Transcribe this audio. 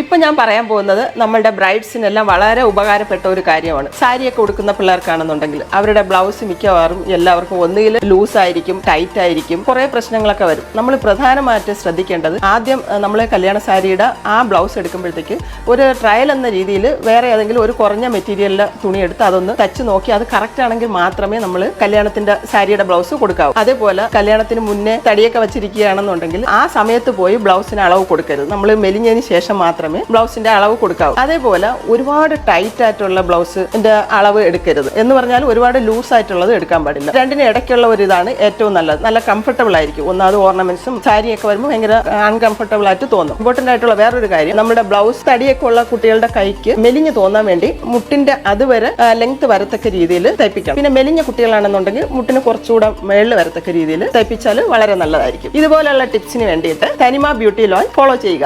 ഇപ്പൊ ഞാൻ പറയാൻ പോകുന്നത് നമ്മളുടെ ബ്രൈഡ്സിനെല്ലാം വളരെ ഉപകാരപ്പെട്ട ഒരു കാര്യമാണ്. സാരിയൊക്കെ ഉടുക്കുന്ന പിള്ളേർക്കാണെന്നുണ്ടെങ്കിൽ അവരുടെ ബ്ലൗസ് മിക്കവാറും എല്ലാവർക്കും ഒന്നുകിൽ ലൂസ് ആയിരിക്കും ടൈറ്റ് ആയിരിക്കും കുറേ പ്രശ്നങ്ങളൊക്കെ വരും. നമ്മൾ പ്രധാനമായിട്ട് ശ്രദ്ധിക്കേണ്ടത് ആദ്യം നമ്മൾ കല്യാണ സാരിയുടെ ആ ബ്ലൗസ് എടുക്കുമ്പോഴത്തേക്ക് ഒരു ട്രയൽ എന്ന രീതിയിൽ വേറെ ഏതെങ്കിലും ഒരു കുറഞ്ഞ മെറ്റീരിയലിൽ തുണി എടുത്ത് അതൊന്ന് തച്ച് നോക്കി അത് കറക്റ്റ് ആണെങ്കിൽ മാത്രമേ നമ്മൾ കല്യാണത്തിന്റെ സാരിയുടെ ബ്ലൗസ് കൊടുക്കാവൂ. അതേപോലെ കല്യാണത്തിന് മുന്നേ തടിയൊക്കെ വെച്ചിരിക്കുകയാണെന്നുണ്ടെങ്കിൽ ആ സമയത്ത് പോയി ബ്ലൗസിന് അളവ് കൊടുക്കരുത്. നമ്മൾ മെലിഞ്ഞതിന് ശേഷം മാത്രമേ ബ്ലൗസിന്റെ അളവ് കൊടുക്കാവൂ. അതേപോലെ ഒരുപാട് ടൈറ്റ് ആയിട്ടുള്ള ബ്ലൗസിന്റെ അളവ് എടുക്കരുത്. എന്ന് പറഞ്ഞാൽ ഒരുപാട് ലൂസ് ആയിട്ടുള്ളത് എടുക്കാൻ പാടില്ല. രണ്ടിന് ഇടയ്ക്കുള്ള ഒരു ഇതാണ് ഏറ്റവും നല്ലത്. നല്ല കംഫർട്ടബിൾ ആയിരിക്കും. ഒന്നാമത് ഓർണമെന്റ്സും സാരിയൊക്കെ വരുമ്പോൾ ഭയങ്കര അൺകംഫർട്ടബിൾ ആയിട്ട് തോന്നും. ഇമ്പോർട്ടന്റ് ആയിട്ടുള്ള വേറൊരു കാര്യം നമ്മുടെ ബ്ലൗസ് തടിയൊക്കെ ഉള്ള കുട്ടികളുടെ കൈക്ക് മെലിഞ്ഞ് തോന്നാൻ വേണ്ടി മുട്ടിന്റെ അതുവരെ ലെങ്ത് വരത്തക്ക രീതിയിൽ തയ്പ്പിക്കാം പിന്നെ മെലിഞ്ഞ കുട്ടികളാണെന്നുണ്ടെങ്കിൽ മുട്ടിന് കുറച്ചുകൂടെ മേളിൽ വരത്തക്ക രീതിയിൽ തയ്പ്പിച്ചാൽ വളരെ നല്ലതായിരിക്കും. ഇതുപോലെയുള്ള ടിപ്സിന് വേണ്ടിയിട്ട് തനിമ ബ്യൂട്ടി ലോൺ ഫോളോ ചെയ്യുക.